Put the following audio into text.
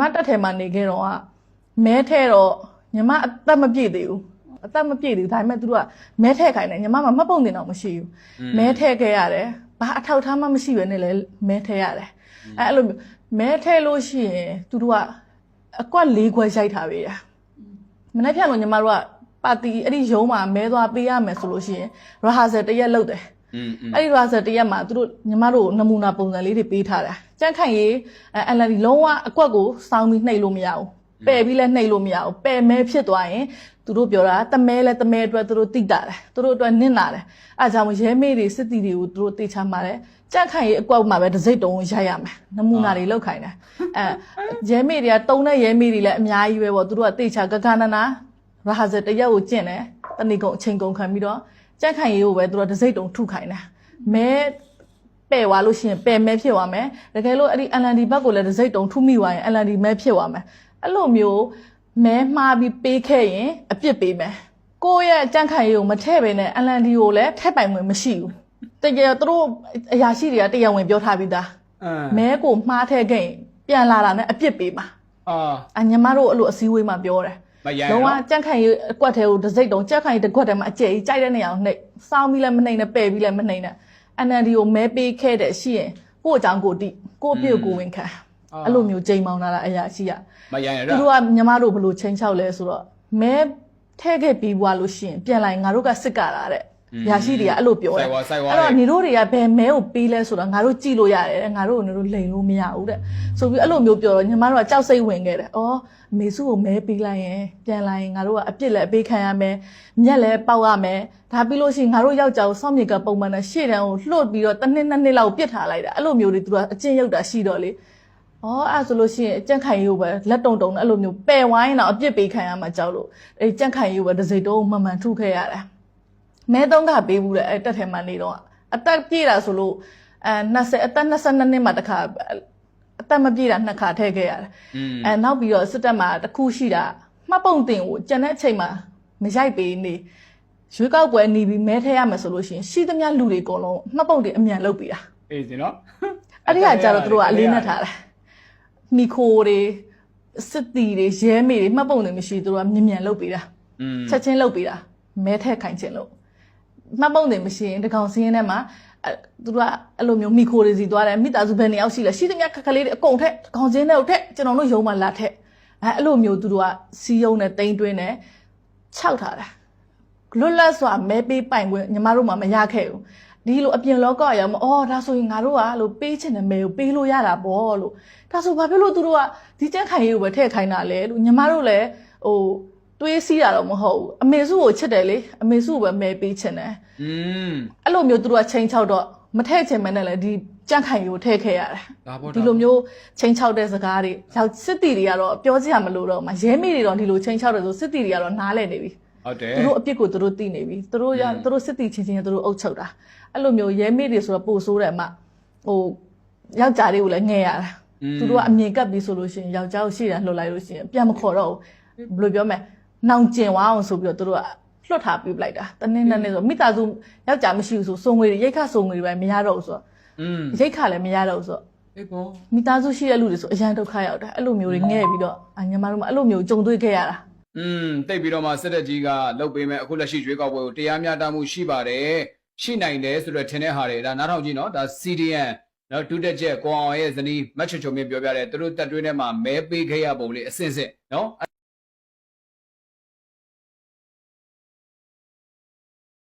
မတက်ထဲမှာနေခဲ့တော့ကမဲထဲတော့ညီမအသက်မပြည့်သေးဘူးအသက်မပြည့်သေးဘူးဒါပေမဲ့သူတို့ကမဲထဲခိုင်းတယ်ညီမမှာမှတ်ပုံတင်တော့မရှိဘူးမဲထဲခဲ့ရတယ်ဘာအထောက်ထားမှမရှိဘဲနဲ့လဲမဲထဲရတယ်အဲအဲ့လိုမျိုးမဲထဲလို့ရှိရင်သူတို့ကအကွက်၄ခွဲရိုက်ထားပေးရမနေ့ဖြန်လို့ညီမတို့ကပါတီအဲ့ဒီရုံးမှာမဲသွားပေးရမယ်ဆိုလို့ရှိရင်ရဟာဆယ်တရက်လောက်တယ်အဲ့ဒီရဟာဆယ်တရက်မှာသူတို့ညီမတို့နမူနာပုံစံလေးတွေပေးထားတယ် ကြန့်ခိုင်ရေးအလန်ဒီလုံးဝအကွက်ကိုစောင်းပြီးနှိပ်လို့မရဘူးပယ်ပြီးလည်းနှိပ်လို့မရဘူးပယ်မဲဖြစ်သွားရင်သူတို့ပြောတာတမဲလဲတမဲအတွက်သူတို့တိတာတယ်သူတို့အတွက်နင့်လာတယ်အဲဒါကြောင့်ရဲမေးတွေစစ်တီတွေကိုသူတို့တေချာမှာတယ်ကြန့်ခိုင်ရေးအကွက်မှာပဲတစ်စိတ်တုံးရိုက်ရမယ်နမူနာတွေလောက်ခိုင်းတယ်အဲရဲမေးတွေကတုံးတဲ့ရဲမေးတွေလည်းအများကြီးပဲပေါ့သူတို့ကတေချာကကနနာရာဇတရက်ကိုကျင့်တယ်တဏီကုံအချိန်ကုန်ခံပြီးတော့ကြန့်ခိုင်ရေးကိုပဲသူတို့တစ်စိတ်တုံးထုခိုင်းတယ်မဲ ပယ်သွားလို့ရှိရင်ပယ်မဲဖြစ်သွားမယ်တကယ်လို့အဲ့ဒီ LND ဘက်ကိုလည်းတစ်စိတ်တုံထုမိသွားရင် LND မဲဖြစ်သွားမယ်အဲ့လိုမျိုးမဲမှားပြီးပေးခဲ့ရင်အပြစ်ပေးမယ်ကိုယ့်ရဲ့ကြန့်ခိုင်ရေးကိုမထည့်ပဲနဲ့ LND ကိုလည်းထည့်ပိုင်ဝင်မရှိဘူးတကယ်သူတို့အရာရှိတွေကတရားဝင်ပြောထားပြီးသားအမ်မဲကိုမှားထည့်ခဲ့ရင်ပြန်လာတာနဲ့အပြစ်ပေးမှာအာအညီမတို့အဲ့လိုအစည်းအဝေးမှာပြောတယ်မရန်လုံးဝနော်ကြက်ခိုင်ရေးအကွက်ထဲကိုတစ်စိတ်တုံကြက်ခိုင်တစ်ကွက်ထဲမှာအကျယ်ကြီးကြိုက်တဲ့နေရာကိုနှိပ်စောင်းပြီးလည်းမနှိပ်နဲ့ပယ်ပြီးလည်းမနှိပ်နဲ့ NLD ကိုမဲပေးခဲ့တဲ့ရှိရင်ကို့အကြောင်းကိုတိကို့အပြစ်ကိုဝင်ခံအဲ့လိုမျိုးချိန်မောင်းလာတာအရာရှိရမရန်ရသူတို့ကညီမတို့ဘယ်လိုချိန်ချောက်လဲဆိုတော့မဲထဲခဲ့ပြီးွားလို့ရှိရင်ပြန်လာရင်ငါတို့ကစစ်ကတာတဲ့ ရာရှိတွေကအဲ့လိုပြောတယ်ဆိုင်ဝါဆိုင်ဝါအဲ့တော့နေတို့တွေကဘယ်မဲကိုပေးလဲဆိုတော့ငါတို့ကြည့်လို့ရတယ်တဲ့ငါတို့ကနေတို့လိန်လို့မရဘူးတဲ့ဆိုပြီးအဲ့လိုမျိုးပြောတော့ညီမတို့ကကြောက်စိတ်ဝင်ခဲ့တယ်။အော်အမေစုကိုမဲပေးလိုက်ရင်ပြန်လာရင်ငါတို့ကအပြစ်လည်းအပေးခံရမယ်။မျက်လည်းပေါက်ရမယ်။ဒါပြီးလို့ရှိရင်ငါတို့ယောက်ျားကိုစောင့်မြေကပုံမှန်နဲ့ရှေ့တန်းကိုလှုပ်ပြီးတော့တစ်နှစ်နှစ်နှစ်လောက်ပြစ်ထားလိုက်တာ။အဲ့လိုမျိုးတွေသူကအကျင့်ရုပ်တာရှိတော့လေ။အော်အဲ့ဆိုလို့ရှိရင်ကြက်ခိုင်ရုပ်ပဲလက်တုံတုံနဲ့အဲ့လိုမျိုးပယ်ဝိုင်းတော့အပြစ်ပေးခံရမှာကြောက်လို့အဲ့ကြက်ခိုင်ရုပ်ပဲတစ်စိတ်တုံးမှန်မှန်ထုခဲ့ရတယ်။ မဲသုံးခါပေးဘူးလေအဲ့တက်ထဲမှာနေတော့အသက်ပြည့်တာဆိုလို့အဲ20အသက်22နှစ်မှာတစ်ခါအသက်မပြည့်တာနှစ်ခါထည့်ခဲ့ရတယ်အဲနောက်ပြီးတော့စစ်တပ်မှာတစ်ခုရှိတာမှတ်ပုံတင်ကိုကျန်တဲ့အချိန်မှာမရိုက်ပေးနေရွေးကောက်ပွဲနေပြီးမဲထဲရမယ်ဆိုလို့ရှိရင်ရှိသမျှလူတွေအကုန်လုံးမှတ်ပုံတင်အမြန်လုပ်ပေးတာအေးစင်နော်အဲ့ဒီကကြတော့သူတို့ကအလေးနဲ့ထားတာမီခိုတွေစစ်တီတွေရဲမေတွေမှတ်ပုံတွေမရှိသူတို့ကမြန်မြန်လုပ်ပေးတာချက်ချင်းလုပ်ပေးတာမဲထဲခိုင်ချင်းလို့ မှတ်ပုံတင်မရှိရင်တကောင်စင်းရဲထဲမှာအဲသူတို့ကအဲ့လိုမျိုးမိခိုတွေစီသွားတယ်မိသားစုဘယ်နှစ်ယောက်ရှိလဲရှိသမျှခက်ခလေးတွေအကုန်ထက်တကောင်စင်းထဲကိုထက်ကျွန်တော်တို့ရုံးမှာလာထက်အဲအဲ့လိုမျိုးသူတို့ကစီးယုံနဲ့တိန်တွင်းနဲ့ခြောက်ထားတာလွတ်လပ်စွာမဲပေးပိုင်ခွင့်ညီမတို့မှမရခဲ့ဘူးဒီလိုအပြင်လောကရောက်မအော်ဒါဆိုရင်ငါတို့ကလို့ပေးချင်တဲ့မဲကိုပေးလို့ရတာပေါ့လို့ဒါဆိုဘာဖြစ်လို့သူတို့ကဒီကြက်ခိုင်ရေးကိုပဲထည့်ခိုင်းတာလဲလို့ညီမတို့လည်းဟို တွေးစီးတာတော့မဟုတ်ဘူးအမေစုကိုချစ်တယ်လေအမေစုကိုပဲမဲပေးချင်တယ်อืมအဲ့လိုမျိုးသူတို့ကချိန်ချောက်တော့မထည့်ချင်မနဲ့လေဒီကြန့်ခိုင်ကိုထည့်ခဲ့ရတယ်ဒါပေါ့ဒီလိုမျိုးချိန်ချောက်တဲ့စကားတွေရောက်စစ်တီတွေကတော့ပြောစရာမလိုတော့မှရဲမိတွေတော့ဒီလိုချိန်ချောက်တယ်ဆိုစစ်တီတွေကတော့နားလည်နေပြီဟုတ်တယ်သူတို့အပြစ်ကိုသူတို့သိနေပြီသူတို့ရသူတို့စစ်တီချင်းချင်းသူတို့အုပ်ချုပ်တာအဲ့လိုမျိုးရဲမိတွေဆိုတော့ပို့ဆိုးတယ်အမဟိုယောက်ျားလေးကိုလည်းငဲရတာသူတို့ကအမြင်ကပ်ပြီးဆိုလို့ရှိရင်ယောက်ျားကိုရှေ့တန်းလှုပ်လိုက်လို့ရှိရင်ပြန်မခေါ်တော့ဘူးဘယ်လိုပြောမလဲ နောင်ကျင်သွားအောင်ဆိုပြီးတော့သူတို့ကလွတ်ထားပြီးပလိုက်တာတနေ့နဲ့နေ့ဆိုမိသားစုယောက်ျားမရှိဘူးဆိုစုံငွေတွေရိတ်ခစုံငွေတွေပဲမရတော့ဘူးဆိုတော့ อืม ရိတ်ခလည်းမရတော့ဘူးဆိုတော့ အေးကော မိသားစုရှိတဲ့လူတွေဆိုအရန်ဒုက္ခရောက်တာအဲ့လိုမျိုးတွေငဲ့ပြီးတော့အညီမတို့မအဲ့လိုမျိုးကြုံတွေ့ခဲ့ရတာ อืมတိတ်ပြီးတော့မှစစ်တပ်ကြီးကလုတ်ပေးမဲ့အခုလက်ရှိရွေးကောက်ပွဲကိုတရားမျှတမှုရှိပါတယ်ရှိနိုင်တယ်ဆိုတော့ထင်တဲ့ဟာတွေဒါနားထောင်ကြည့်နော်ဒါ CDN နော်ဒုတက်ချက်ကိုအောင်ရဲ့ဇနီးမတ်ချွချုံမြင့်ပြောပြတယ်သူတို့တက်တွင်းထဲမှာမဲပေးခဲ့ရပုံလေးအစင်စစ်နော်